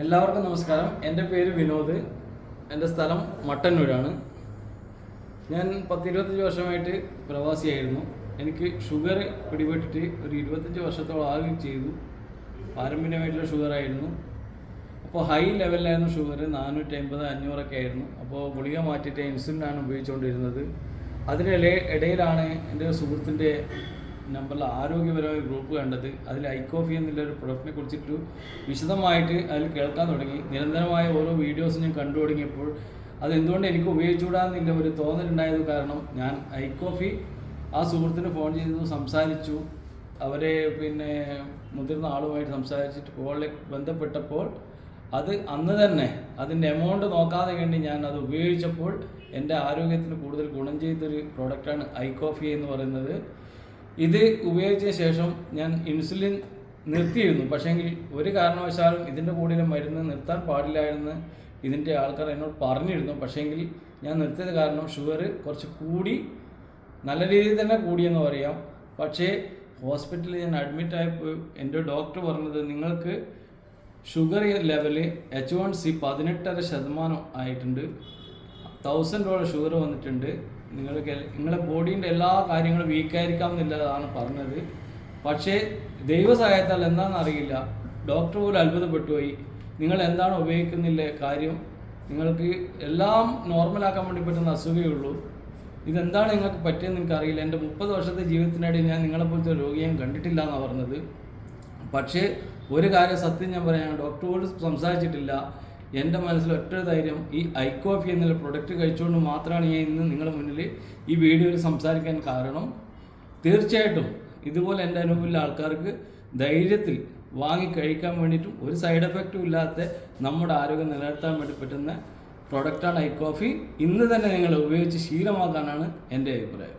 എല്ലാവർക്കും നമസ്കാരം. എന്റെ പേര് വിനോദ്. എന്റെ സ്ഥലം മട്ടന്നൂരാണ്. ഞാൻ പത്തിരുപത്തഞ്ച് വർഷമായിട്ട് പ്രവാസിയായിരുന്നു. എനിക്ക് ഷുഗർ പിടിപെട്ടിട്ട് ഒരു ഇരുപത്തഞ്ച് വർഷത്തോളം ആകുകയും ചെയ്തു. പാരമ്പര്യമായിട്ടുള്ള ഷുഗറായിരുന്നു. അപ്പോൾ ഹൈ ലെവലിലായിരുന്നു ഷുഗർ. നാനൂറ്റി അമ്പത് അഞ്ഞൂറൊക്കെ ആയിരുന്നു. അപ്പോൾ ഗുളിക മാറ്റിയിട്ട് ഇൻസുലിനാണ് ഉപയോഗിച്ചുകൊണ്ടിരുന്നത്. അതിനിടയിൽ ഇടയിലാണ് എന്റെ സുഹൃത്തിന്റെ നമ്പറിൽ ആരോഗ്യപരമായ ഗ്രൂപ്പ് കണ്ടത്. അതിൽ ഐക്കോഫി എന്നുള്ളൊരു പ്രൊഡക്റ്റിനെ കുറിച്ചിട്ട് വിശദമായിട്ട് അതിൽ കേൾക്കാൻ തുടങ്ങി. നിരന്തരമായ ഓരോ വീഡിയോസ് ഞാൻ കണ്ടു തുടങ്ങിയപ്പോൾ അതെന്തുകൊണ്ട് എനിക്ക് ഉപയോഗിച്ചുകൂടാന്നില്ല ഒരു തോന്നലുണ്ടായത് കാരണം ഞാൻ ഐക്കോഫി ആ സുഹൃത്തിന് ഫോൺ ചെയ്തു സംസാരിച്ചു. അവരെ പിന്നെ മുതിർന്ന ആളുമായിട്ട് സംസാരിച്ചിട്ട് കോളിൽ ബന്ധപ്പെട്ടപ്പോൾ അത് അന്ന് തന്നെ അതിന്റെ എമൗണ്ട് നോക്കാതെ വേണ്ടി ഞാൻ അത് ഉപയോഗിച്ചപ്പോൾ എന്റെ ആരോഗ്യത്തിന് കൂടുതൽ ഗുണം ചെയ്തൊരു പ്രോഡക്റ്റാണ് ഐ കോഫി എന്ന് പറയുന്നത്. ഇത് ഉപയോഗിച്ച ശേഷം ഞാൻ ഇൻസുലിൻ നിർത്തിയിരുന്നു. പക്ഷേങ്കിൽ ഒരു കാരണവശാലും ഇതിന്റെ കൂടെ മരുന്ന് നിർത്താൻ പാടില്ലായിരുന്നു ഇതിന്റെ ആൾക്കാർ എന്നോട് പറഞ്ഞിരുന്നു. പക്ഷേങ്കിൽ ഞാൻ നിർത്തിയത് കാരണം ഷുഗർ കുറച്ച് കൂടി നല്ല രീതിയിൽ തന്നെ കൂടിയെന്ന് പറയാം. പക്ഷേ ഹോസ്പിറ്റലിൽ ഞാൻ അഡ്മിറ്റ് ആയപ്പോൾ എന്റെ ഡോക്ടർ പറഞ്ഞത് നിങ്ങൾക്ക് sugar level H one C പതിനെട്ടര ശതമാനം ആയിട്ടുണ്ട്. തൗസൻഡ് ഡോളർ ഷുഗർ വന്നിട്ടുണ്ട്. നിങ്ങൾക്ക് നിങ്ങളുടെ ബോഡീന്റെ എല്ലാ കാര്യങ്ങളും വീക്കായിരിക്കാം എന്നുള്ളതാണ് പറഞ്ഞത്. പക്ഷേ ദൈവസഹായത്താൽ എന്താണെന്ന് അറിയില്ല. ഡോക്ടർ പോലും അത്ഭുതപ്പെട്ടു പോയി നിങ്ങൾ എന്താണ് ഉപയോഗിക്കുന്നില്ല കാര്യം? നിങ്ങൾക്ക് എല്ലാം നോർമലാക്കാൻ വേണ്ടി പറ്റുന്ന അസുഖമേ ഉള്ളൂ. ഇതെന്താണ് നിങ്ങൾക്ക് പറ്റിയെന്ന് എനിക്ക് അറിയില്ല എന്റെ മുപ്പത് വർഷത്തെ ജീവിതത്തിനിടയിൽ ഞാൻ നിങ്ങളെപ്പോലത്തെ രോഗിയെ കണ്ടിട്ടില്ല എന്നാണ് പറഞ്ഞത്. പക്ഷേ ഒരു കാര്യം സത്യം ഞാൻ പറയാം. ഡോക്ടറോട് സംസാരിച്ചിട്ടില്ല. എന്റെ മനസ്സിൽ ഒറ്റ ധൈര്യം ഈ ഐ കോഫി എന്നുള്ള പ്രൊഡക്റ്റ് കഴിച്ചുകൊണ്ട് മാത്രമാണ് ഞാൻ ഇന്ന് നിങ്ങളുടെ മുന്നിൽ ഈ വീഡിയോയിൽ സംസാരിക്കാൻ കാരണം തീർച്ചയായിട്ടും ഇതുപോലെ എന്റെ അനുഭവമുള്ള ആൾക്കാർക്ക് ധൈര്യത്തിൽ വാങ്ങി കഴിക്കാൻ വേണ്ടിയിട്ടും ഒരു സൈഡ് എഫക്റ്റും ഇല്ലാത്ത നമ്മുടെ ആരോഗ്യം നിലനിർത്താൻ വേണ്ടി പറ്റുന്ന പ്രൊഡക്റ്റാണ് ഐ കോഫി ഇന്ന് തന്നെ നിങ്ങൾ ഉപയോഗിച്ച് ശീലമാക്കാനാണ് എന്റെ അഭിപ്രായം.